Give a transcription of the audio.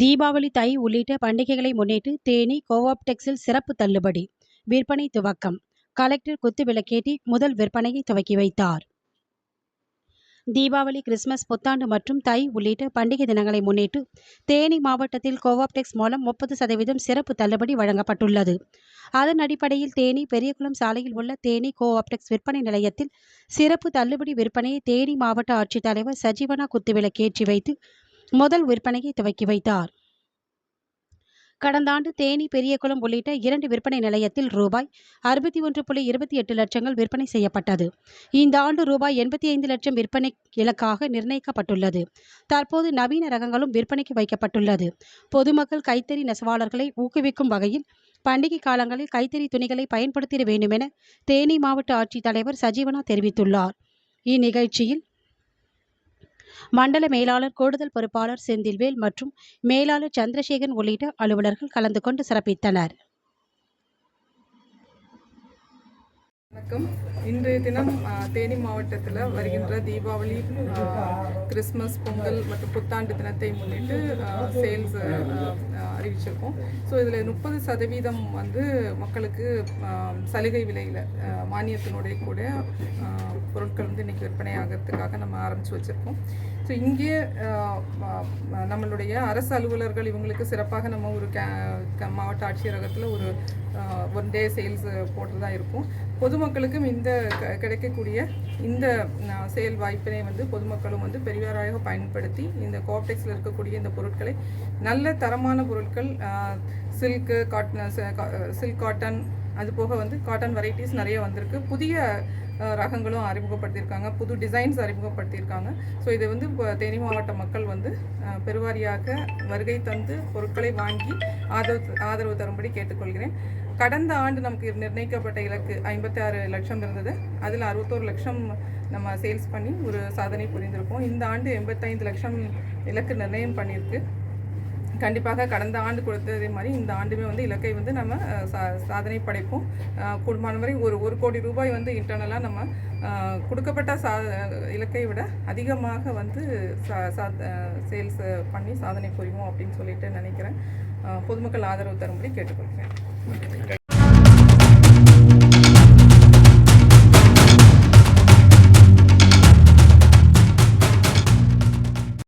தீபாவளி தை உள்ளிட்ட பண்டிகைகளை முன்னிட்டு தேனி கோஆப்டெக்ஸில் சிறப்பு தள்ளுபடி. விற்பனை துவக்கம். கலெக்டர் குத்துவிளக்கேற்றி முதல் விற்பனையை துவக்கி வைத்தார். தீபாவளி கிறிஸ்துமஸ் புத்தாண்டு மற்றும் தை உள்ளிட்ட பண்டிகை தினங்களை முன்னிட்டு தேனி மாவட்டத்தில் கோஆப்டெக்ஸ் மூலம் முப்பது சதவீதம் சிறப்பு தள்ளுபடி வழங்கப்பட்டுள்ளது. அதன் அடிப்படையில் தேனி பெரியகுளம் சாலையில் உள்ள தேனி கோஆப்டெக்ஸ் விற்பனை நிலையத்தில் சிறப்பு தள்ளுபடி விற்பனையை தேனி மாவட்ட ஆட்சித்தலைவர் சஜீவனா குத்துவிளக்கேற்றி வைத்து முதல் விற்பனையை துவக்கி வைத்தார். கடந்த ஆண்டு தேனி பெரியகுளம் உள்ளிட்ட இரண்டு விற்பனை நிலையத்தில் ரூபாய் அறுபத்தி ஒன்று புள்ளி இருபத்தி எட்டு லட்சங்கள் விற்பனை செய்யப்பட்டது. இந்த ஆண்டு ரூபாய் எண்பத்தி ஐந்து லட்சம் விற்பனை இலக்காக நிர்ணயிக்கப்பட்டுள்ளது. தற்போது நவீன ரகங்களும் விற்பனைக்கு வைக்கப்பட்டுள்ளது. பொதுமக்கள் கைத்தறி நெசவாளர்களை ஊக்குவிக்கும் வகையில் பண்டிகை காலங்களில் கைத்தறி துணிகளை பயன்படுத்திட வேண்டுமென தேனி மாவட்ட ஆட்சித்தலைவர் சஜீவனா தெரிவித்துள்ளார். இந்நிகழ்ச்சியில் மண்டல மேலாளர் கூடுதல் பொறுப்பாளர் செந்தில்வேல் மற்றும் மேலாளர் சந்திரசேகரன் உள்ளிட்ட அலுவலர்கள் கலந்து கொண்டு சிறப்பித்தனர். வணக்கம். இன்றைய தினம் தேனி மாவட்டத்தில் வருகின்ற தீபாவளி கிறிஸ்மஸ் பொங்கல் மற்றும் புத்தாண்டு தினத்தை முன்னிட்டு சேல்ஸ் அறிவிச்சிருக்கோம். ஸோ இதில் முப்பது சதவீதம் வந்து மக்களுக்கு சலுகை விலையில் மானியத்தினுடைய கூட பொருட்கள் வந்து இன்றைக்கி விற்பனை ஆகிறதுக்காக நம்ம ஆரம்பித்து வச்சுருக்கோம். ஸோ இங்கே நம்மளுடைய அரசு அலுவலர்கள் இவங்களுக்கு சிறப்பாக நம்ம ஒரு கே க- மாவட்ட ஆட்சியரகத்தில் ஒரு ஒன் டே சேல்ஸ் போட்டுதான் இருக்கும். பொதுமக்களுக்கும் இந்த க- கிடைக்கக்கூடிய இந்த செயல் வாய்ப்பினை வந்து பொதுமக்களும் வந்து பெரியாராக பயன்படுத்தி இந்த கோஆப்டெக்ஸில் இருக்கக்கூடிய இந்த பொருட்களை நல்ல தரமான பொருட்கள் சில்க்கு காட்டன் சில்க் காட்டன் அது போக வந்து காட்டன் வெரைட்டிஸ் நிறைய வந்திருக்கு. புதிய ரகங்களும் அறிமுகப்படுத்தியிருக்காங்க. புது டிசைன்ஸ் அறிமுகப்படுத்தியிருக்காங்க. ஸோ இதை வந்து இப்போ தேனி மாவட்ட மக்கள் வந்து பெருவாரியாக வருகை தந்து பொருட்களை வாங்கி ஆதரவு ஆதரவு தரும்படி கேட்டுக்கொள்கிறேன். கடந்த ஆண்டு நமக்கு நிர்ணயிக்கப்பட்ட இலக்கு ஐம்பத்தி ஆறு லட்சம் இருந்தது. அதில் அறுபத்தோரு லட்சம் நம்ம சேல்ஸ் பண்ணி ஒரு சாதனை புரிந்திருக்கோம் இந்த ஆண்டு எண்பத்தைந்து லட்சம் இலக்கு நிர்ணயம் பண்ணியிருக்கு. கண்டிப்பாக கடந்த ஆண்டு கொடுத்ததே மாதிரி இந்த ஆண்டுமே வந்து இலக்கை வந்து நம்ம சா சாதனை படைப்போம். கூடுமான வரை ஒரு ஒரு கோடி ரூபாய் வந்து இன்டர்னலாக நம்ம கொடுக்கப்பட்ட சா இலக்கை விட அதிகமாக வந்து சா சேல்ஸ் பண்ணி சாதனை புரிவோம் அப்படின்னு சொல்லிட்டு நினைக்கிறேன். பொதுமக்கள் ஆதரவு தரும்படி கேட்டுக்கொள்கிறேன். Okay.